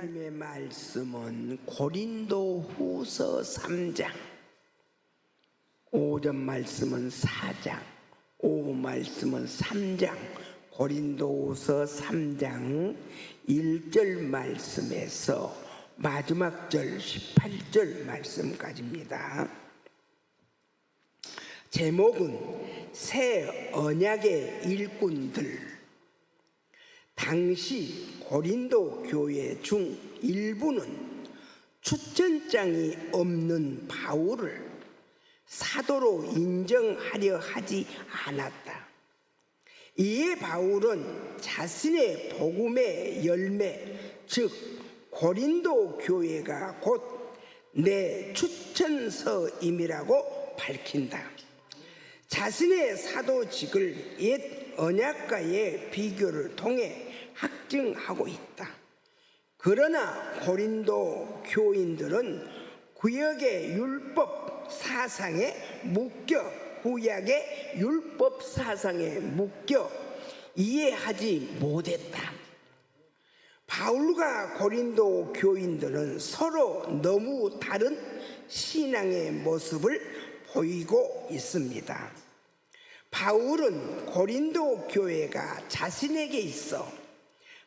하나님의 말씀은 고린도 후서 3장 5전 말씀은 4장 5 말씀은 3장 고린도 후서 3장 1절 말씀에서 마지막 절 18절 말씀까지입니다. 제목은 새 언약의 일꾼들 당시 고린도 교회 중 일부는 추천장이 없는 바울을 사도로 인정하려 하지 않았다. 이에 바울은 자신의 복음의 열매, 즉 고린도 교회가 곧 내 추천서임이라고 밝힌다. 자신의 사도직을 옛 언약과의 비교를 통해 확증하고 있다. 그러나 고린도 교인들은 구역의 율법 사상에 묶여 구약의 율법 사상에 묶여 이해하지 못했다. 바울과 고린도 교인들은 서로 너무 다른 신앙의 모습을 보이고 있습니다. 바울은 고린도 교회가 자신에게 있어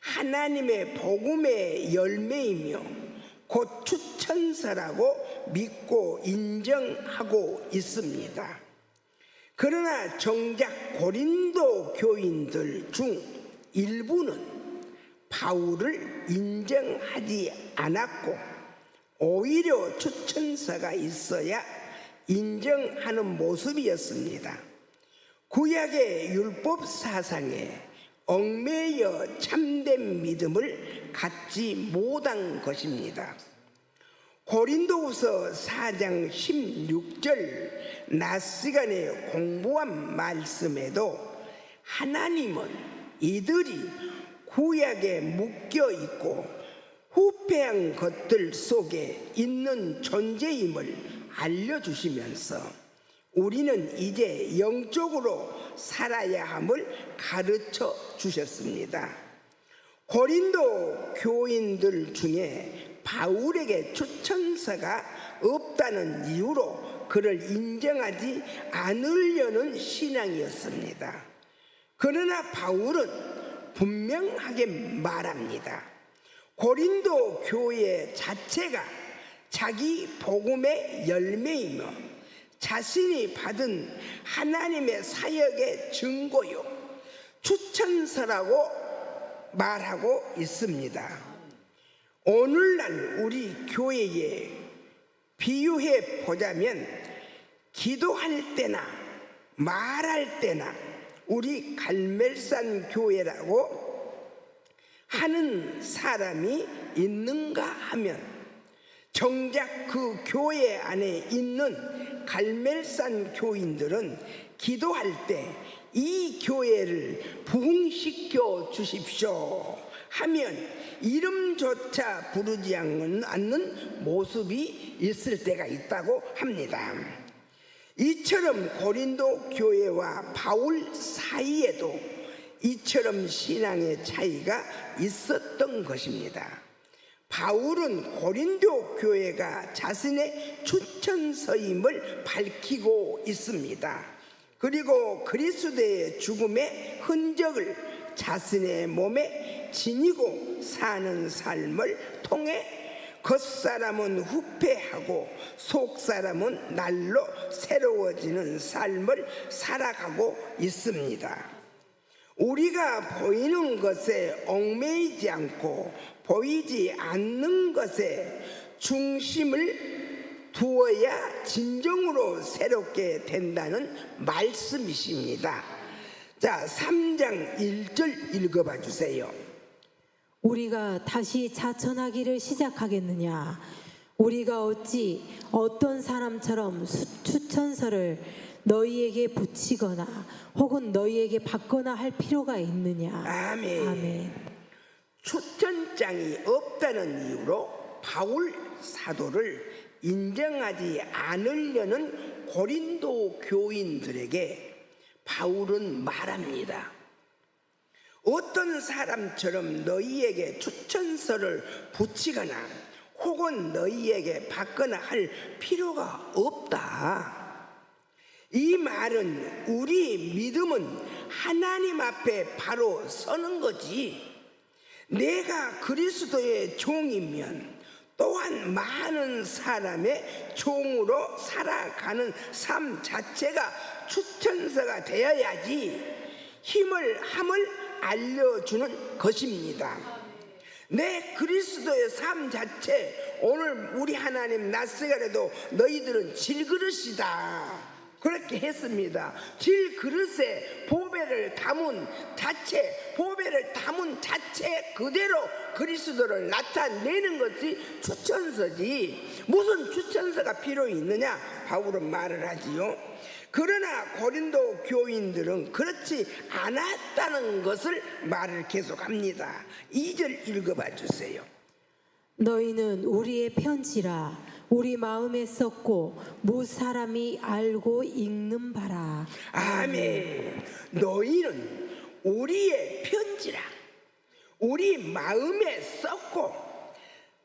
하나님의 복음의 열매이며 곧 추천서라고 믿고 인정하고 있습니다. 그러나 정작 고린도 교인들 중 일부는 바울을 인정하지 않았고 오히려 추천서가 있어야 인정하는 모습이었습니다. 구약의 율법 사상에 얽매여 참된 믿음을 갖지 못한 것입니다. 고린도후서 4장 16절 낮 시간에 공부한 말씀에도 하나님은 이들이 구약에 묶여 있고 후패한 것들 속에 있는 존재임을 알려주시면서 우리는 이제 영적으로 살아야 함을 가르쳐 주셨습니다. 고린도 교인들 중에 바울에게 추천서가 없다는 이유로 그를 인정하지 않으려는 신앙이었습니다. 그러나 바울은 분명하게 말합니다. 고린도 교회 자체가 자기 복음의 열매이며 자신이 받은 하나님의 사역의 증거요 추천서라고 말하고 있습니다. 오늘날 우리 교회에 비유해 보자면 기도할 때나 말할 때나 우리 갈멜산 교회라고 하는 사람이 있는가 하면 정작 그 교회 안에 있는 갈멜산 교인들은 기도할 때 이 교회를 부흥시켜 주십시오 하면 이름조차 부르지 않는 모습이 있을 때가 있다고 합니다. 이처럼 고린도 교회와 바울 사이에도 이처럼 신앙의 차이가 있었던 것입니다. 바울은 고린도 교회가 자신의 추천서임을 밝히고 있습니다. 그리고 그리스도의 죽음의 흔적을 자신의 몸에 지니고 사는 삶을 통해 겉사람은 후패하고 속사람은 날로 새로워지는 삶을 살아가고 있습니다. 우리가 보이는 것에 얽매이지 않고 보이지 않는 것에 중심을 두어야 진정으로 새롭게 된다는 말씀이십니다. 자, 3장 1절 읽어봐 주세요. 우리가 다시 자천하기를 시작하겠느냐? 우리가 어찌 어떤 사람처럼 수- 추천서를 너희에게 붙이거나 혹은 너희에게 받거나 할 필요가 있느냐? 아멘. 아멘. 추천장이 없다는 이유로 바울 사도를 인정하지 않으려는 고린도 교인들에게 바울은 말합니다. 어떤 사람처럼 너희에게 추천서를 붙이거나 혹은 너희에게 받거나 할 필요가 없다. 이 말은 우리 믿음은 하나님 앞에 바로 서는 거지. 내가 그리스도의 종이면 또한 많은 사람의 종으로 살아가는 삶 자체가 추천서가 되어야지 힘을 함을 알려주는 것입니다. 내 그리스도의 삶 자체 오늘 우리 하나님 낯세가래도 너희들은 질그릇이다. 그렇게 했습니다. 질 그릇에 보배를 담은 자체, 보배를 담은 자체 그대로 그리스도를 나타내는 것이 추천서지. 무슨 추천서가 필요 있느냐? 바울은 말을 하지요. 그러나 고린도 교인들은 그렇지 않았다는 것을 말을 계속합니다. 2절 읽어봐 주세요. 너희는 우리의 편지라 우리 마음에 썼고 무 사람이 알고 읽는 바라. 아멘. 너희는 우리의 편지라. 우리 마음에 썼고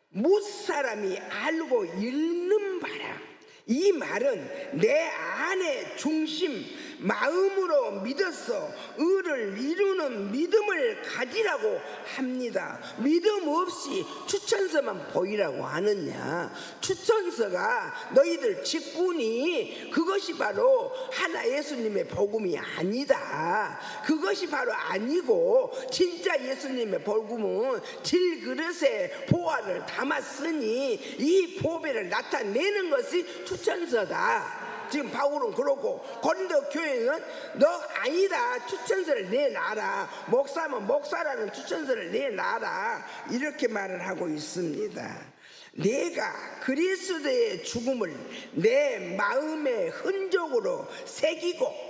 못 사람이 알고 읽는 바라. 이 말은 내 안의 중심 마음으로 믿어서 의를 이루는 믿음을 가지라고 합니다. 믿음 없이 추천서만 보이라고 하느냐? 추천서가 너희들 직분이 그것이 바로 하나 예수님의 복음이 아니다. 그것이 바로 아니고 진짜 예수님의 복음은 질그릇에 보화를 담았으니 이 보배를 나타내는 것이 추천서다. 지금 바울은 그러고 고린도 교회는 너 아니다. 추천서를 내놔라. 목사면 목사라는 추천서를 내놔라. 이렇게 말을 하고 있습니다. 내가 그리스도의 죽음을 내 마음의 흔적으로 새기고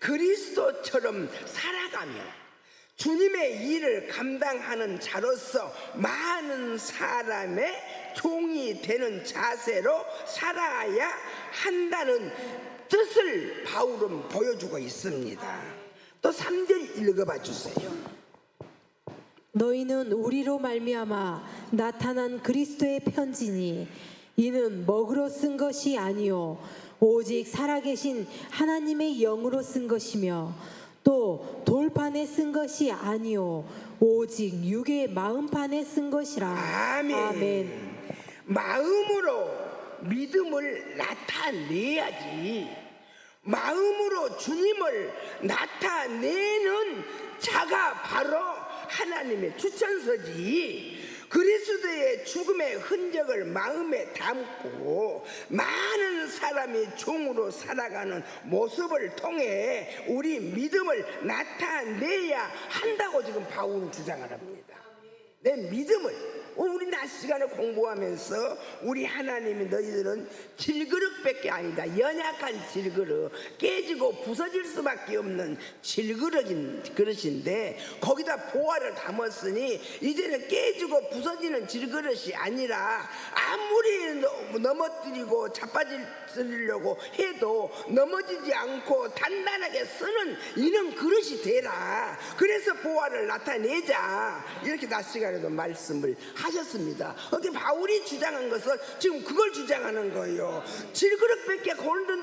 그리스도처럼 살아가며 주님의 일을 감당하는 자로서 많은 사람의 종이 되는 자세로 살아야 한다는 뜻을 바울은 보여주고 있습니다. 또 3절 읽어봐 주세요. 너희는 우리로 말미암아 나타난 그리스도의 편지니 이는 먹으로 쓴 것이 아니요 오직 살아계신 하나님의 영으로 쓴 것이며 또 돌판에 쓴 것이 아니요 오직 육의 마음판에 쓴 것이라 아멘. 아멘. 마음으로 믿음을 나타내야지. 마음으로 주님을 나타내는 자가 바로 하나님의 추천서지. 그리스도의 죽음의 흔적을 마음에 담고 많은 사람이 종으로 살아가는 모습을 통해 우리 믿음을 나타내야 한다고 지금 바울은 주장을 합니다. 내 믿음을 우리 낮 시간에 공부하면서 우리 하나님이 너희들은 질그릇밖에 아니다. 연약한 질그릇 깨지고 부서질 수밖에 없는 질그릇인 그릇인데 거기다 보화를 담았으니 이제는 깨지고 부서지는 질그릇이 아니라 아무리 너- 넘어뜨리고 자빠지려고 해도 넘어지지 않고 단단하게 쓰는 이런 그릇이 되라. 그래서 보화를 나타내자. 이렇게 낮 시간에 도 말씀을 하셨습니다. 어게 바울이 주장한 것은 지금 그걸 주장하는 거예요. 질그릇밖에 고린도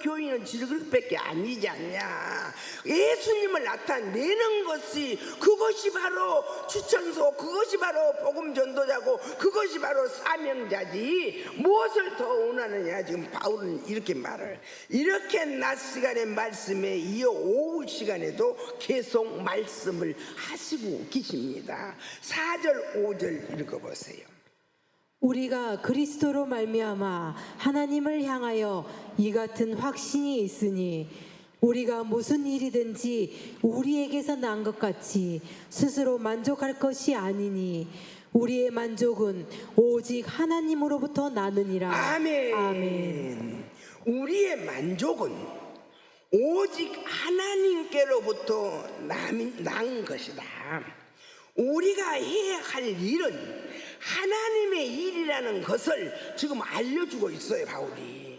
교인은 질그릇밖에 아니지 않냐. 예수님을 나타내는 것이 그것이 바로 추천소, 그것이 바로 복음 전도자고 그것이 바로 사명자지. 무엇을 더 원하느냐 지금 바울은 이렇게 말을 이렇게 낮 시간의 말씀에 이어 오후 시간에도 계속 말씀을 하시고 계십니다. 4절 5절 읽어보세요. 우리가 그리스도로 말미암아 하나님을 향하여 이 같은 확신이 있으니 우리가 무슨 일이든지 우리에게서 난 것 같이 스스로 만족할 것이 아니니 우리의 만족은 오직 하나님으로부터 나느니라. 아멘. 아멘. 우리의 만족은 오직 하나님께로부터 남- 난 것이다. 우리가 해야 할 일은 하나님의 일이라는 것을 지금 알려주고 있어요, 바울이.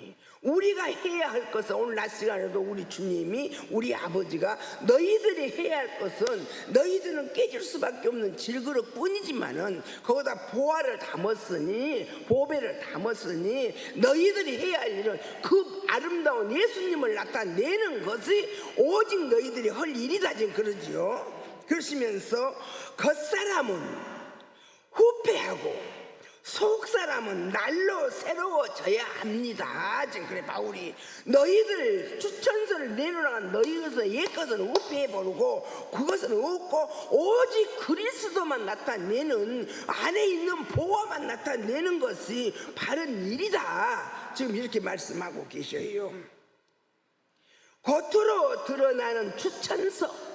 우리가 해야 할 것은 오늘 낮 시간에도 우리 주님이 우리 아버지가 너희들이 해야 할 것은 너희들은 깨질 수밖에 없는 질그릇 뿐이지만은 거기다 보화를 담았으니 보배를 담았으니 너희들이 해야 할 일은 그 아름다운 예수님을 나타내는 것이 오직 너희들이 할 일이다 지금 그러지요 그러시면서 겉사람은 후패하고 속 사람은 날로 새로워져야 합니다. 지금 그래 바울이 너희들 추천서를 내놓으라는 너희에서 옛것은 우피해 버리고 그것은 없고 오직 그리스도만 나타내는 안에 있는 보화만 나타내는 것이 바른 일이다. 지금 이렇게 말씀하고 계셔요. 겉으로 드러나는 추천서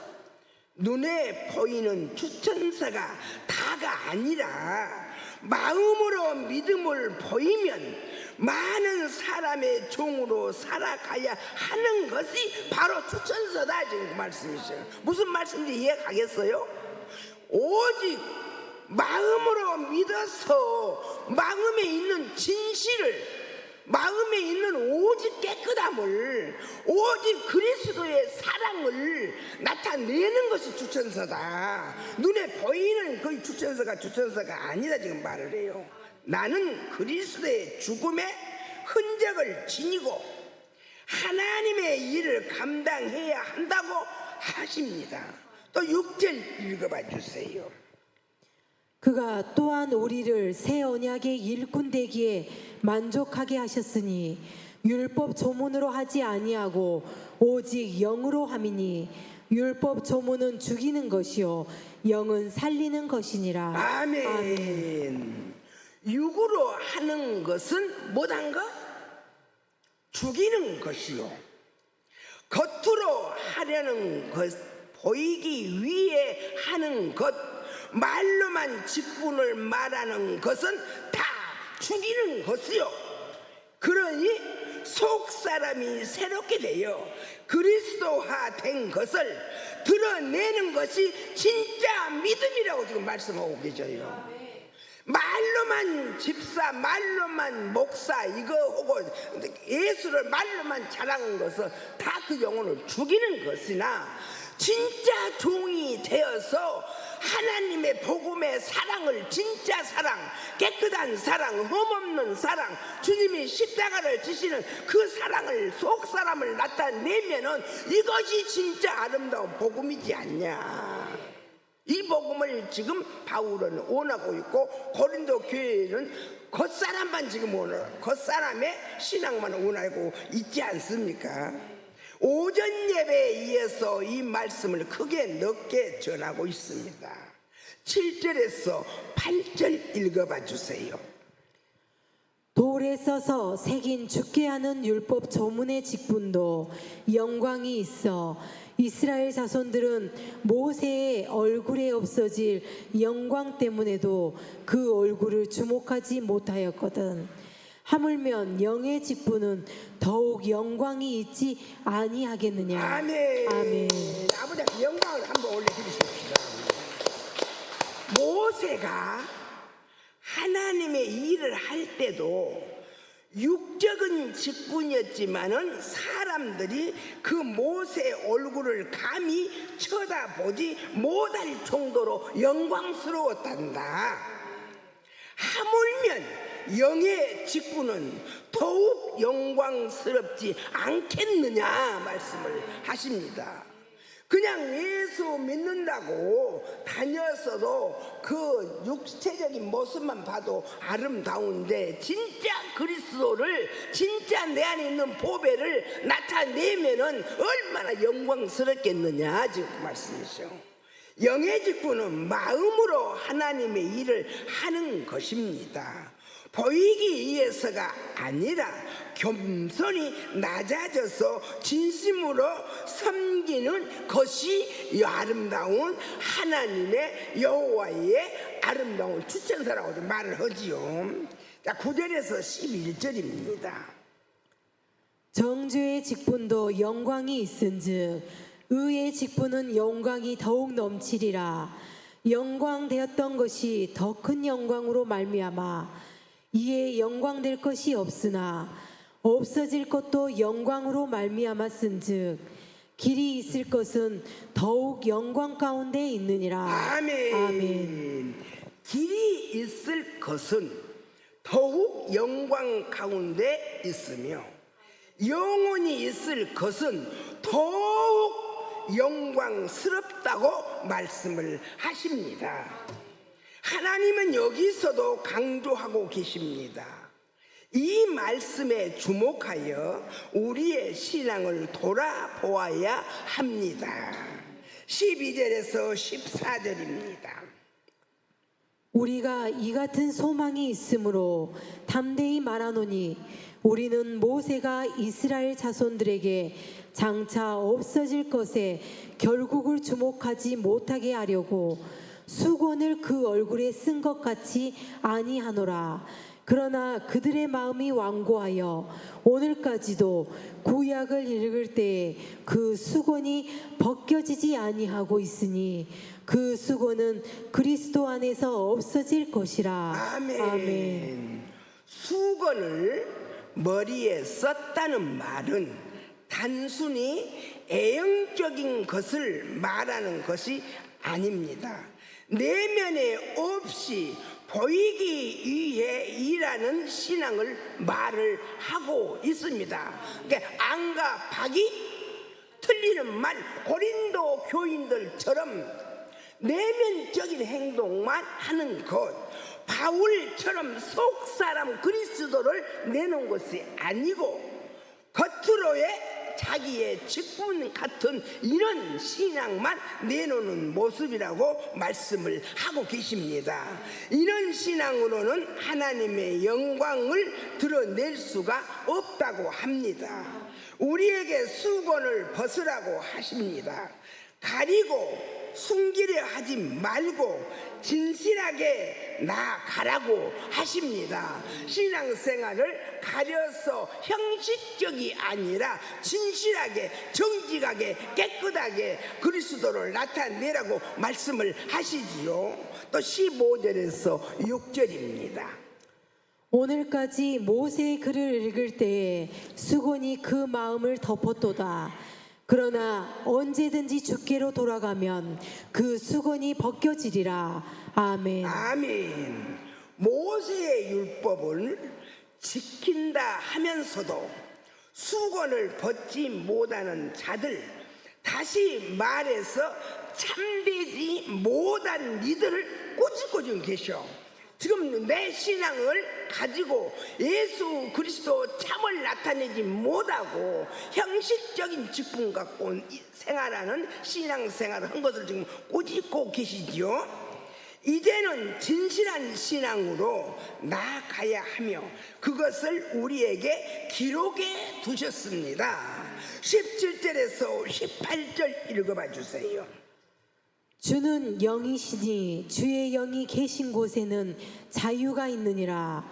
눈에 보이는 추천서가 다가 아니라 마음으로 믿음을 보이면 많은 사람의 종으로 살아가야 하는 것이 바로 추천서다 지금 그 말씀이셔요. 무슨 말씀인지 이해가겠어요? 오직 마음으로 믿어서 마음에 있는 진실을 마음에 있는 오직 깨끗함을 오직 그리스도의 사랑을 나타내는 것이 주천서다. 눈에 보이는 그 주천서가 주천서가 아니다 지금 말을 해요. 나는 그리스도의 죽음의 흔적을 지니고 하나님의 일을 감당해야 한다고 하십니다. 또 6절 읽어봐 주세요. 그가 또한 우리를 새 언약의 일꾼 되기에 만족하게 하셨으니 율법 조문으로 하지 아니하고 오직 영으로 함이니 율법 조문은 죽이는 것이요 영은 살리는 것이니라. 아멘. 육으로 하는 것은 뭐단 것? 죽이는 것이요. 겉으로 하려는 것, 보이기 위해 하는 것, 말로만 직분을 말하는 것은 다 죽이는 것이요. 그러니 속 사람이 새롭게 되어 그리스도화 된 것을 드러내는 것이 진짜 믿음이라고 지금 말씀하고 계셔요. 말로만 집사, 말로만 목사 이거 하고 예수를 말로만 자랑한 것은 다 그 영혼을 죽이는 것이나 진짜 종이 되어서 하나님의 복음의 사랑을 진짜 사랑, 깨끗한 사랑, 흠없는 사랑, 주님이 십자가를 지시는 그 사랑을 속 사람을 나타내면은 이것이 진짜 아름다운 복음이지 않냐. 이 복음을 지금 바울은 원하고 있고 고린도 교회는 겉사람만 지금 원하고 겉사람의 신앙만 원하고 있지 않습니까? 오전 예배에 이어서 이 말씀을 크게 넓게 전하고 있습니다. 7절에서 8절 읽어봐 주세요. 돌에 써서 새긴 죽게 하는 율법 조문의 직분도 영광이 있어 이스라엘 자손들은 모세의 얼굴에 없어질 영광 때문에도 그 얼굴을 주목하지 못하였거든. 하물면 영의 직분은 더욱 영광이 있지 아니하겠느냐. 아멘. 아멘. 아버지 영광을 한번 올려드리십시다. 모세가 하나님의 일을 할 때도 육적인 직분이었지만은 사람들이 그 모세의 얼굴을 감히 쳐다보지 못할 정도로 영광스러웠단다. 하물면 영의 직분은 더욱 영광스럽지 않겠느냐 말씀을 하십니다. 그냥 예수 믿는다고 다녔어도 그 육체적인 모습만 봐도 아름다운데 진짜 그리스도를 진짜 내 안에 있는 보배를 나타내면은 얼마나 영광스럽겠느냐 지금 그 말씀이죠. 영의 직분은 마음으로 하나님의 일을 하는 것입니다. 보이기 위해서가 아니라 겸손히 낮아져서 진심으로 섬기는 것이 이 아름다운 하나님의 여호와의 아름다운 추천사라고 말을 하지요. 자, 9절에서 11절입니다. 정죄의 직분도 영광이 있은즉 의의 직분은 영광이 더욱 넘치리라 영광 되었던 것이 더 큰 영광으로 말미암아 이에 영광될 것이 없으나 없어질 것도 영광으로 말미암았은즉 길이 있을 것은 더욱 영광 가운데 있느니라. 아멘. 아멘. 길이 있을 것은 더욱 영광 가운데 있으며 영원히 있을 것은 더욱 영광스럽다고 말씀을 하십니다. 하나님은 여기서도 강조하고 계십니다. 이 말씀에 주목하여 우리의 신앙을 돌아보아야 합니다. 12절에서 14절입니다. 우리가 이 같은 소망이 있으므로 담대히 말하노니 우리는 모세가 이스라엘 자손들에게 장차 없어질 것에 결국을 주목하지 못하게 하려고 수건을 그 얼굴에 쓴 것 같이 아니하노라. 그러나 그들의 마음이 완고하여 오늘까지도 구약을 읽을 때에 그 수건이 벗겨지지 아니하고 있으니 그 수건은 그리스도 안에서 없어질 것이라. 아멘. 수건을 머리에 썼다는 말은 단순히 애형적인 것을 말하는 것이 아닙니다. 내면에 없이 보이기 위해 일하는 신앙을 말을 하고 있습니다. 그러니까 안과 박이 틀리는 말 고린도 교인들처럼 내면적인 행동만 하는 것 바울처럼 속 사람 그리스도를 내놓은 것이 아니고 겉으로의 자기의 직분 같은 이런 신앙만 내놓는 모습이라고 말씀을 하고 계십니다. 이런 신앙으로는 하나님의 영광을 드러낼 수가 없다고 합니다. 우리에게 수건을 벗으라고 하십니다. 가리고 숨기려 하지 말고 진실하게 나가라고 하십니다. 신앙생활을 가려서 형식적이 아니라 진실하게 정직하게 깨끗하게 그리스도를 나타내라고 말씀을 하시지요. 또 15절에서 6절입니다. 오늘까지 모세의 글을 읽을 때에 수건이 그 마음을 덮었도다. 그러나 언제든지 주께로 돌아가면 그 수건이 벗겨지리라. 아멘. 아멘. 모세의 율법을 지킨다 하면서도 수건을 벗지 못하는 자들, 다시 말해서 참되지 못한 이들을 꼬집꼬집 계셔. 지금 내 신앙을 가지고 예수 그리스도 참을 나타내지 못하고 형식적인 직분 갖고 이- 생활하는 신앙생활을 한 것을 지금 꼬집고 계시지요. 이제는 진실한 신앙으로 나아가야 하며 그것을 우리에게 기록해 두셨습니다. 17절에서 18절 읽어봐 주세요. 주는 영이시니 주의 영이 계신 곳에는 자유가 있느니라.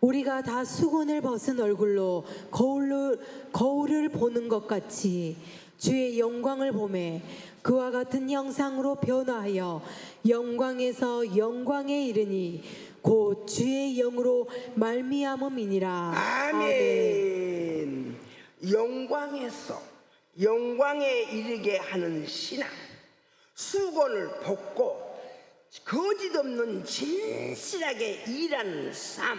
우리가 다 수건을 벗은 얼굴로 거울을, 거울을 보는 것 같이 주의 영광을 보매 그와 같은 형상으로 변화하여 영광에서 영광에 이르니 곧 주의 영으로 말미암음이니라. 아멘. 영광에서 영광에 이르게 하는 신앙. 수건을 벗고 거짓 없는 진실하게 일하는 삶.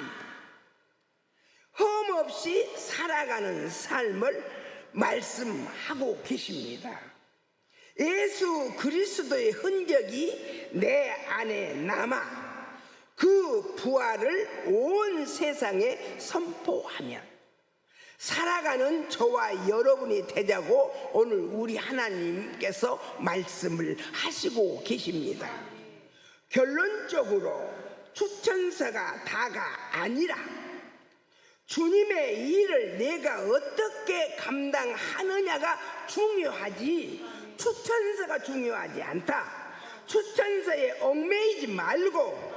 흠 없이 살아가는 삶을 말씀하고 계십니다. 예수 그리스도의 흔적이 내 안에 남아 그 부활을 온 세상에 선포하면 살아가는 저와 여러분이 되자고 오늘 우리 하나님께서 말씀을 하시고 계십니다. 결론적으로 추천서가 다가 아니라 주님의 일을 내가 어떻게 감당하느냐가 중요하지 추천서가 중요하지 않다. 추천서에 얽매이지 말고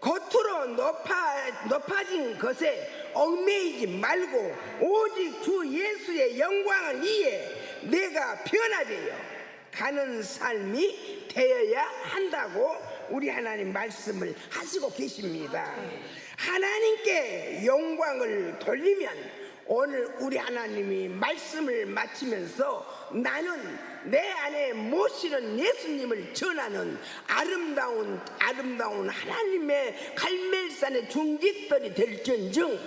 겉으로 높아, 높아진 것에 얽매이지 말고 오직 주 예수의 영광을 위해 내가 변화되어 가는 삶이 되어야 한다고 우리 하나님 말씀을 하시고 계십니다. 하나님께 영광을 돌리면 오늘 우리 하나님이 말씀을 마치면서 나는 내 안에 모시는 예수님을 전하는 아름다운 아름다운 하나님의 갈멜산의 중직들이 될전증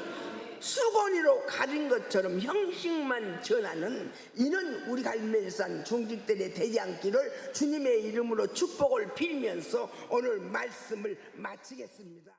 수건으로 가린 것처럼 형식만 전하는 이는 우리 갈멜산 중직들이 되지 않기를 주님의 이름으로 축복을 빌면서 오늘 말씀을 마치겠습니다.